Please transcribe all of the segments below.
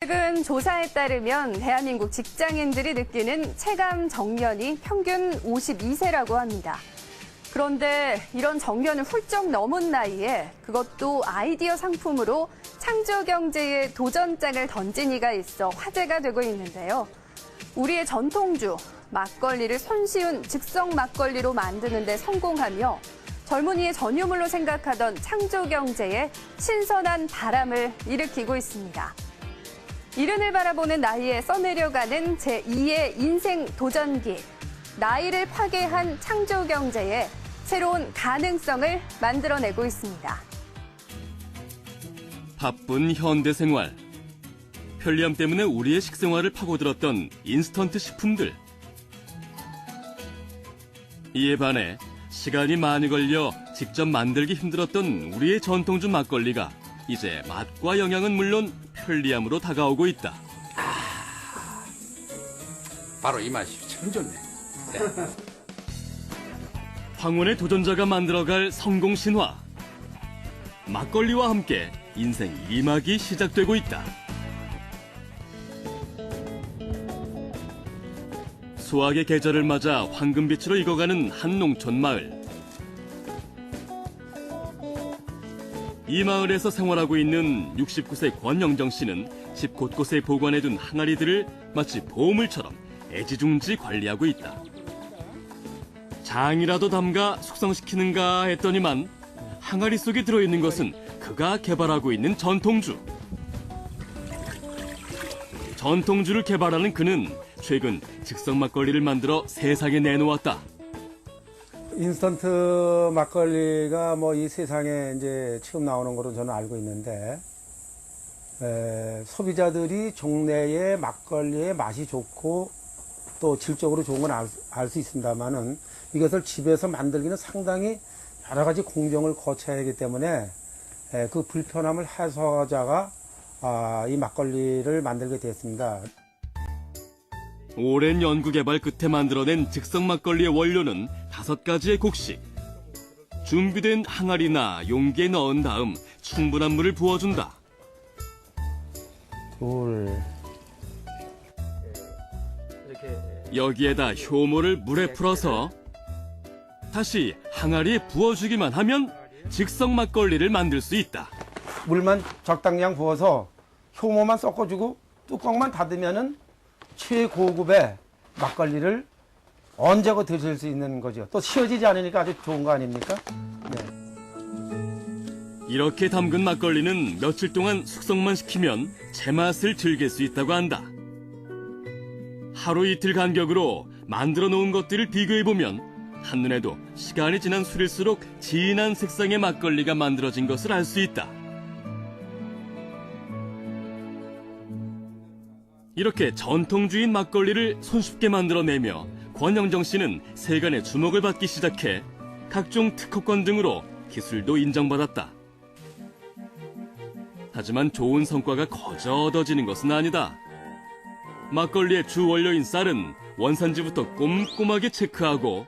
최근 조사에 따르면 대한민국 직장인들이 느끼는 체감 정년이 평균 52세라고 합니다. 그런데 이런 정년을 훌쩍 넘은 나이에 그것도 아이디어 상품으로 창조 경제에 도전장을 던진 이가 있어 화제가 되고 있는데요. 우리의 전통주 막걸리를 손쉬운 즉석 막걸리로 만드는 데 성공하며 젊은이의 전유물로 생각하던 창조 경제에 신선한 바람을 일으키고 있습니다. 이른을 바라보는 나이에 써내려가는 제2의 인생 도전기. 나이를 파괴한 창조 경제에 새로운 가능성을 만들어내고 있습니다. 바쁜 현대 생활. 편리함 때문에 우리의 식생활을 파고들었던 인스턴트 식품들. 이에 반해 시간이 많이 걸려 직접 만들기 힘들었던 우리의 전통주 막걸리가 이제 맛과 영양은 물론 편리함으로 다가오고 있다. 바로 이 맛이 참 좋네. 네. 황혼의 도전자가 만들어갈 성공 신화. 막걸리와 함께 인생 2막이 시작되고 있다. 수확의 계절을 맞아 황금빛으로 익어가는 한 농촌 마을. 이 마을에서 생활하고 있는 69세 권영정 씨는 집 곳곳에 보관해둔 항아리들을 마치 보물처럼 애지중지 관리하고 있다. 장이라도 담가 숙성시키는가 했더니만 항아리 속에 들어있는 것은 그가 개발하고 있는 전통주. 전통주를 개발하는 그는 최근 즉석 막걸리를 만들어 세상에 내놓았다. 인스턴트 막걸리가 뭐 이 세상에 이제 처음 나오는 거로 저는 알고 있는데 에, 소비자들이 종래의 막걸리의 맛이 좋고 또 질적으로 좋은 건 알수 있습니다만은 이것을 집에서 만들기는 상당히 여러 가지 공정을 거쳐야 하기 때문에 에, 그 불편함을 해소하자가 아, 이 막걸리를 만들게 되었습니다. 오랜 연구 개발 끝에 만들어낸 즉석 막걸리의 원료는 다섯 가지의 곡식. 준비된 항아리나 용기에 넣은 다음 충분한 물을 부어준다. 둘, 여기에다 효모를 물에 풀어서 다시 항아리에 부어주기만 하면 즉석 막걸리를 만들 수 있다. 물만 적당량 부어서 효모만 섞어주고 뚜껑만 닫으면은 최고급의 막걸리를 언제고 드실 수 있는 거죠. 또 쉬어지지 않으니까 아주 좋은 거 아닙니까? 네. 이렇게 담근 막걸리는 며칠 동안 숙성만 시키면 제맛을 즐길 수 있다고 한다. 하루 이틀 간격으로 만들어 놓은 것들을 비교해 보면 한눈에도 시간이 지난 술일수록 진한 색상의 막걸리가 만들어진 것을 알 수 있다. 이렇게 전통주인 막걸리를 손쉽게 만들어내며 권영정 씨는 세간의 주목을 받기 시작해 각종 특허권 등으로 기술도 인정받았다. 하지만 좋은 성과가 거저 얻어지는 것은 아니다. 막걸리의 주 원료인 쌀은 원산지부터 꼼꼼하게 체크하고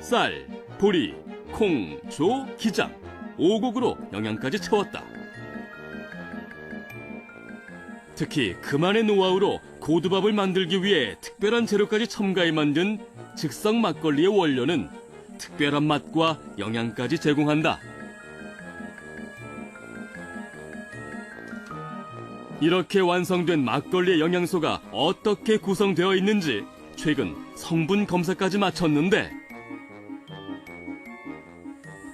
쌀, 보리, 콩, 조, 기장, 오곡으로 영양까지 채웠다. 특히 그만의 노하우로 고두밥을 만들기 위해 특별한 재료까지 첨가해 만든 즉석 막걸리의 원료는 특별한 맛과 영양까지 제공한다. 이렇게 완성된 막걸리의 영양소가 어떻게 구성되어 있는지 최근 성분 검사까지 마쳤는데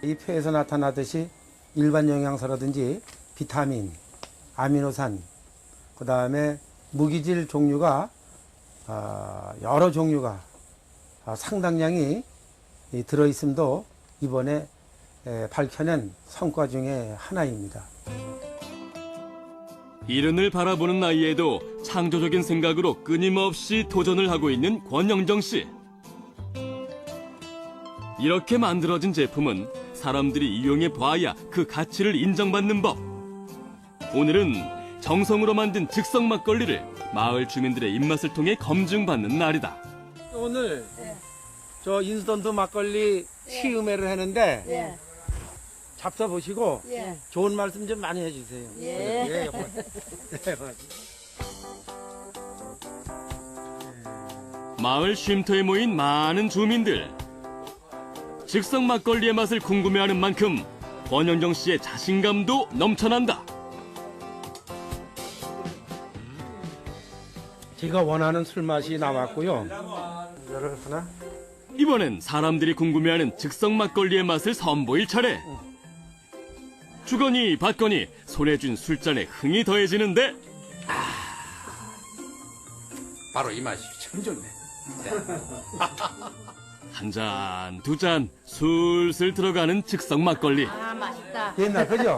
이 표에서 나타나듯이 일반 영양소라든지 비타민, 아미노산, 그 다음에 무기질 종류가 아, 여러 종류가 아, 상당량이 이 들어있음도 이번에 에, 밝혀낸 성과 중에 하나입니다. 이른을 바라보는 나이에도 창조적인 생각으로 끊임없이 도전을 하고 있는 권영정 씨. 이렇게 만들어진 제품은 사람들이 이용해 봐야 그 가치를 인정받는 법. 오늘은 정성으로 만든 즉석 막걸리를 마을 주민들의 입맛을 통해 검증받는 날이다. 오늘 저 인스턴트 막걸리 시음회를 하는데 잡숴 보시고 예. 좋은 말씀 좀 많이 해주세요. 예. 예. 마을 쉼터에 모인 많은 주민들. 즉석 막걸리의 맛을 궁금해하는 만큼 권영정 씨의 자신감도 넘쳐난다. 제가 원하는 술 맛이 나왔고요. 하나. 이번엔 사람들이 궁금해하는 즉석 막걸리의 맛을 선보일 차례. 주거니 받거니 손에 쥔 술잔에 흥이 더해지는데 바로 이 맛이 참 좋네. 한 잔, 두 잔 술술 들어가는 즉석 막걸리. 아, 맛있다. 옛날 그죠?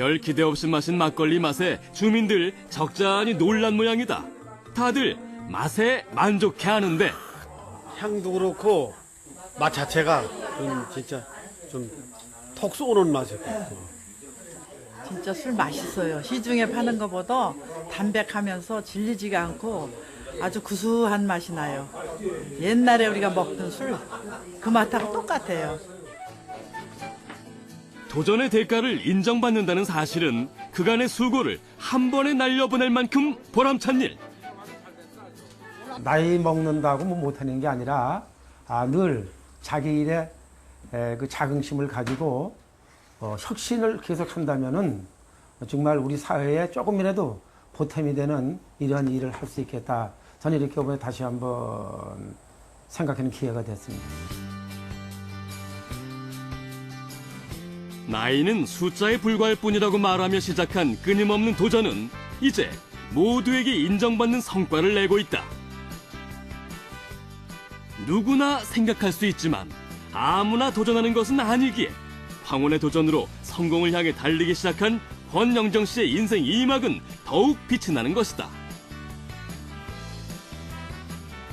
별 기대 없이 마신 막걸리 맛에 주민들 적잖이 놀란 모양이다. 다들 맛에 만족해 하는데 향도 그렇고 맛 자체가 좀 진짜 좀톡 쏘는 맛이고 진짜 술 맛있어요. 시중에 파는 것보다 담백하면서 질리지가 않고 아주 구수한 맛이 나요. 옛날에 우리가 먹던 술 그 맛하고 똑같아요. 도전의 대가를 인정받는다는 사실은 그간의 수고를 한 번에 날려보낼 만큼 보람찬 일. 나이 먹는다고 뭐 못하는 게 아니라 아, 늘 자기 일에 에, 그 자긍심을 가지고 어, 혁신을 계속한다면은 정말 우리 사회에 조금이라도 보탬이 되는 이러한 일을 할 수 있겠다. 저는 이렇게 보면 다시 한번 생각하는 기회가 됐습니다. 나이는 숫자에 불과할 뿐이라고 말하며 시작한 끊임없는 도전은 이제 모두에게 인정받는 성과를 내고 있다. 누구나 생각할 수 있지만 아무나 도전하는 것은 아니기에 황혼의 도전으로 성공을 향해 달리기 시작한 권영정 씨의 인생 2막은 더욱 빛이 나는 것이다.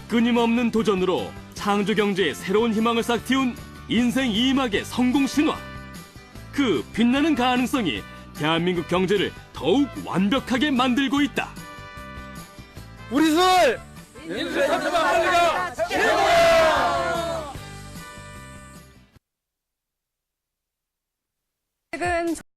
끊임없는 도전으로 창조 경제에 새로운 희망을 싹 틔운 인생 2막의 성공 신화. 그 빛나는 가능성이 대한민국 경제를 더욱 완벽하게 만들고 있다. 우리 술! 인수의 삼천만 원리가 최고야! 최근